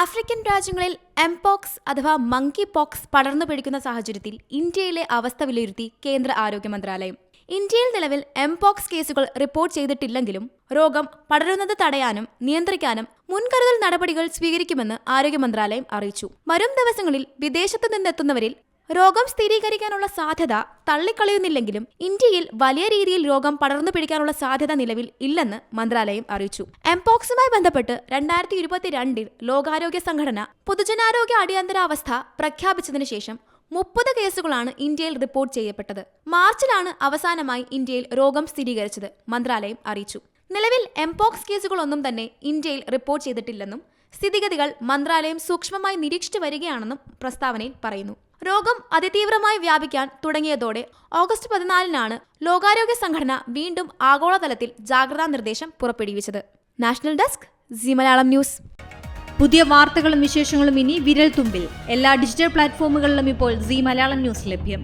African രാജ്യങ്ങളിൽ mpox അഥവാ monkey pox പടർന്നു പിടിക്കുന്ന സാഹചര്യത്തിൽ ഇന്ത്യയിലെ അവസ്ഥ വിലയിരുത്തി കേന്ദ്ര ആരോഗ്യ മന്ത്രാലയം. ഇന്ത്യയിൽ നിലവിൽ എംപോക്സ് കേസുകൾ റിപ്പോർട്ട് ചെയ്തിട്ടില്ലെങ്കിലും രോഗം പടരുന്നത് തടയാനും നിയന്ത്രിക്കാനും മുൻകരുതൽ നടപടികൾ സ്വീകരിക്കുമെന്ന് ആരോഗ്യ മന്ത്രാലയം അറിയിച്ചു. വരും ദിവസങ്ങളിൽ വിദേശത്തു നിന്നെത്തുന്നവരിൽ രോഗം സ്ഥിരീകരിക്കാനുള്ള സാധ്യത തള്ളിക്കളയുന്നില്ലെങ്കിലും ഇന്ത്യയിൽ വലിയ രീതിയിൽ രോഗം പടർന്നു പിടിക്കാനുള്ള സാധ്യത നിലവിൽ ഇല്ലെന്ന് മന്ത്രാലയം അറിയിച്ചു. എംപോക്സുമായി ബന്ധപ്പെട്ട് രണ്ടായിരത്തി ഇരുപത്തിരണ്ടിൽ ലോകാരോഗ്യ സംഘടന പൊതുജനാരോഗ്യ അടിയന്തരാവസ്ഥ പ്രഖ്യാപിച്ചതിനു ശേഷം മുപ്പത് കേസുകളാണ് ഇന്ത്യയിൽ റിപ്പോർട്ട് ചെയ്യപ്പെട്ടത്. മാർച്ചിലാണ് അവസാനമായി ഇന്ത്യയിൽ രോഗം സ്ഥിരീകരിച്ചത് മന്ത്രാലയം അറിയിച്ചു. നിലവിൽ എംപോക്സ് കേസുകളൊന്നും തന്നെ ഇന്ത്യയിൽ റിപ്പോർട്ട് ചെയ്തിട്ടില്ലെന്നും സ്ഥിതിഗതികൾ മന്ത്രാലയം സൂക്ഷ്മമായി നിരീക്ഷിച്ചു വരികയാണെന്നും പ്രസ്താവനയിൽ പറയുന്നു. രോഗം അതിതീവ്രമായി വ്യാപിക്കാൻ തുടങ്ങിയതോടെ ഓഗസ്റ്റ് പതിനാലിനാണ് ലോകാരോഗ്യ സംഘടന വീണ്ടും ആഗോളതലത്തിൽ ജാഗ്രതാ നിർദ്ദേശം പുറപ്പെടുവിച്ചത്. National desk G Malayalam news. പുതിയ വാർത്തകളും വിശേഷങ്ങളും ഇനി വിരൽ തുമ്പിൽ എല്ലാ ഡിജിറ്റൽ പ്ലാറ്റ്ഫോമുകളിലും ഇപ്പോൾ സി മലയാളം ന്യൂസ് ലഭ്യം.